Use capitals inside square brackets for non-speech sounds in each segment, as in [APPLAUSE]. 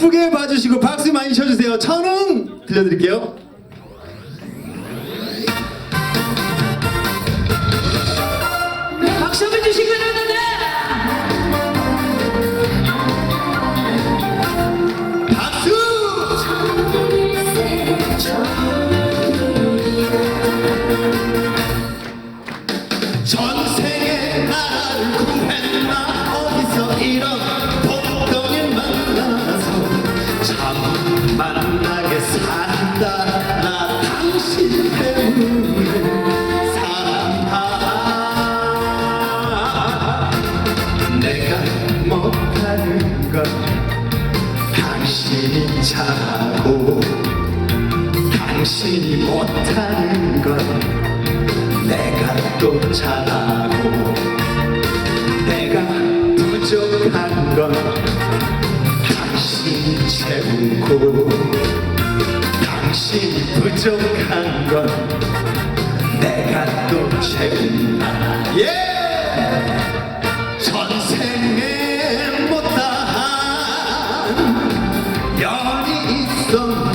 나쁘게 봐주시고 박수 많이 쳐주세요. 천웅 들려드릴게요. 박수 한번 주시기 바랍니다. 박수! 전생에 나를 잘하고 당신이 못하는 건 내가 또 잘하고 내가 부족한 건 당신이 채우고 당신이 부족한 건 내가 또 채운다 예! 전생에 come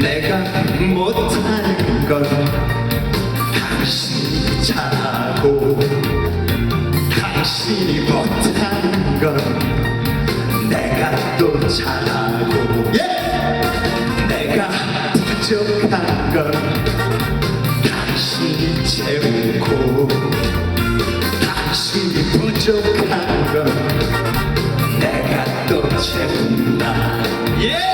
내가 못하는 건 당신이 잘하고 당신이 못하는 건 내가 또 잘하고 예! 내가 부족한 건 당신이 채우고 당신이 부족한 건 내가 또 채운다 예!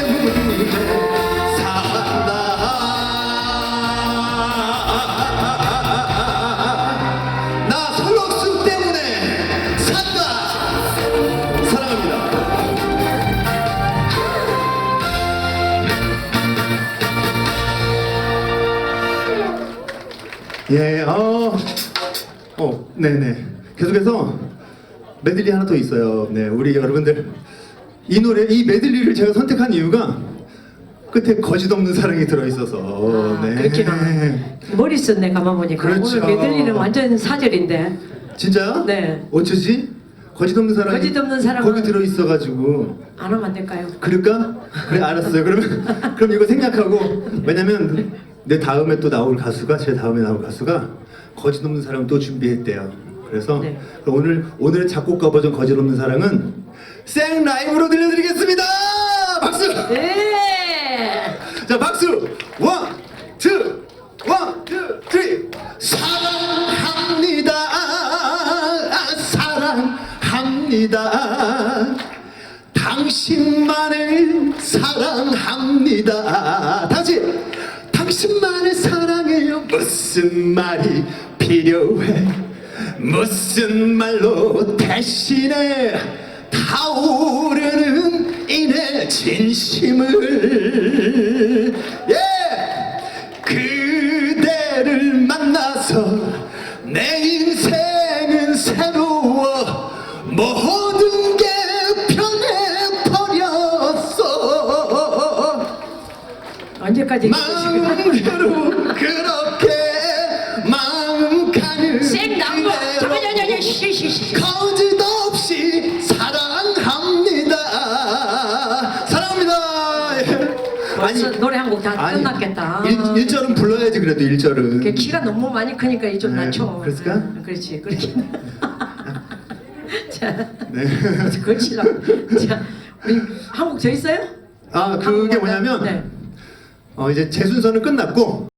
예, 어, 어, 네네. 계속해서 메들리 하나 더 있어요. 네, 우리 여러분들 이 노래, 이 메들리를 제가 선택한 이유가 끝에 거짓 없는 사랑이 들어 있어서. 아, 네. 그렇구나. 머리 썼네 가만 보니까 그렇죠. 오늘 메들리는 완전 사절인데 진짜요? 네. 어쩌지? 거짓 없는 사랑이 거짓 없는 사랑은- 거기 들어 있어가지고. 안 하면 안 될까요? 그럴까? 그래 알았어요. 그러면 그럼 이거 생략하고 왜냐면 내 다음에 또 나올 가수가 제 다음에 나올 가수가 거짓 없는 사람 또 준비했대요. 그래서 네. 그럼 오늘 오늘의 작곡가 버전 거짓 없는 사랑은 생 라이브로 들려드리겠습니다. 박수. 네. 자 박수. 원, 투, 원, 투, 쓰리. 사랑합니다. 사랑합니다. 당신만을 사랑합니다. 무슨 말을 사랑해요? 무슨 말이 필요해? 무슨 말로 대신해 타오르는 이내 진심을? 예! 그대를 만나서 언제까지 마음으로 그렇게 마음 가는 쌩 나온 거 그대로 잠깐만 잠깐만 쉬쉬 쉬 거짓 없이 사랑합니다. 사랑합니다. 예. 벌써 노래 한 곡 다 아니, 끝났겠다. 일, 일절은 불러야지 그래도 일절은. 그 키가 너무 많이 크니까 이좀 네, 낮춰. 그랬을까? 네, 그렇지 그렇게 [LAUGHS] 자 네. 그치라고. 자 우리 한곡 더 있어요? 아 그게 뭐냐면 네. 어, 이제 제 순서는 끝났고